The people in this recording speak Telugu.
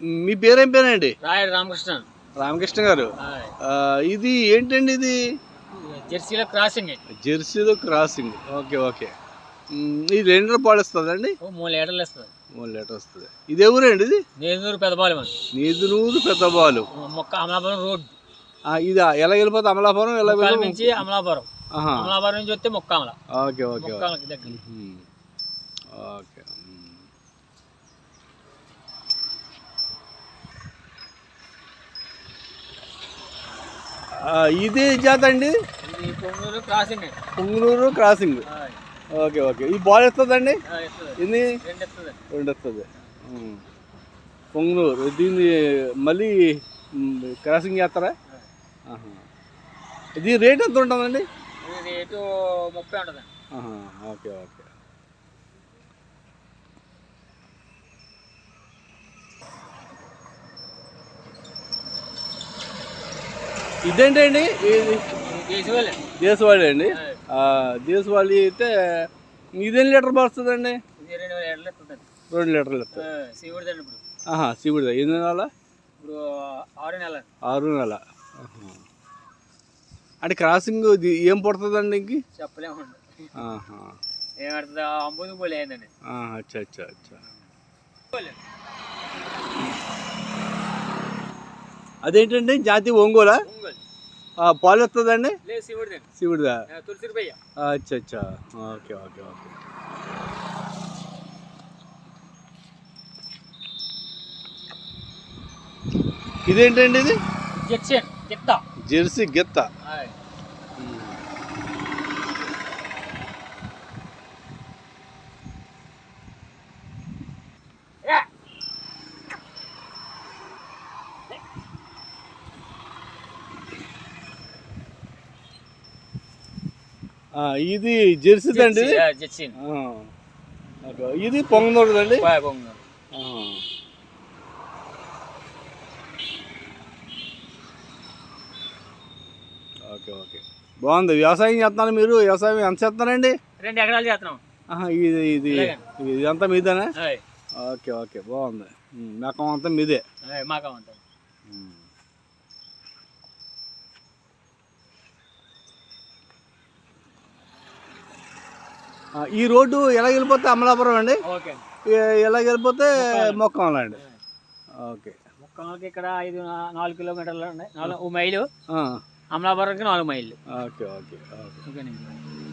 మీ పేరేం పేరండి? రాయడు రామకృష్ణ రామకృష్ణ గారు. ఇది ఏంటండి ఇది? జెర్సీలో క్రాసింగ్. జెర్సీలో క్రాసింగ్. Okay okay. ఇది రెండు రూపాయలు వస్తుందండి ఓ మూడు లీటర్లు ఇస్తుంది మూడు లీటర్ వస్తుంది. ఇది ఎవరండి ఇది? నేదూరు పెద్దపాలెం అని నీదునూరు పెద్దబాలు మొక్క అమలాపురం రోడ్. ఇది ఎలా వెళ్ళిపోతే అమలాపురం ఎలా నుంచి అమలాపురం. అమలాపురం నుంచి వస్తే మొక్క అమల. ఓకే ఓకే ఓకే ఇది జాత అండి? ఇది పుంగనూరు క్రాసింగ్. Okay okay. ఈ బాల్ ఇస్తుంది. ఎన్ని? రెండు వస్తుంది. పొంగనూరు. దీన్ని మళ్ళీ క్రాసింగ్ చేస్తారా. ఇది రేట్ ఎంత ఉంటుందండి? ఇది రేటు ముప్పై ఉంటుంది ఓకే ఓకే. ఇదేంటండి? ఇది దేశవాళి అండి. దేశవాళీ అయితే ఇదేం లీటర్ పడుతుందండి రెండు లీటర్లు ఆహా శివుడిదా ఎన్ని నెల ఇప్పుడు ఆరు నెలలు. ఆరు నెల. అంటే క్రాసింగ్ ఏం పడుతుందండి ఇంక? చెప్పలేమండి. అచ్చా అచ్చా అచ్చా. అదేంటండి? జాతి ఒంగోలా? పాలు వస్తుందండి? శివుడిదా అచ్చా అచ్చా. Okay okay okay. ఇదేంటండి ఇది? జెక్షన్ గిత్త జెర్సీ గిత్త. ఇది జెర్సీదండి ఆ, ఓకే. ఇది ఆహా. Okay okay. బాగుంది. వ్యవసాయం చేస్తున్నారు మీరు? వ్యవసాయం ఎంత చేస్తున్నారండి? రెండు ఎకరాలు చేస్తున్నాం. ఇది ఇది ఇదంతా మీదేనా. Okay okay. బాగుంది. మెకం అంతా మీదే? మాకా ఉంటుంది ఈ రోడ్డు ఎలా వెళ్ళిపోతే అమలాపురం అండి? ఎలా వెళ్ళిపోతే మొక్కం అండి. ఓకే. ముక్కలకి ఇక్కడ ఐదు నాలుగు కిలోమీటర్లు ఉన్నాయి. నాలుగు మైలు. అమలాపురంకి నాలుగు మైళ్ళు. Okay okay okay. ఓకేనండి.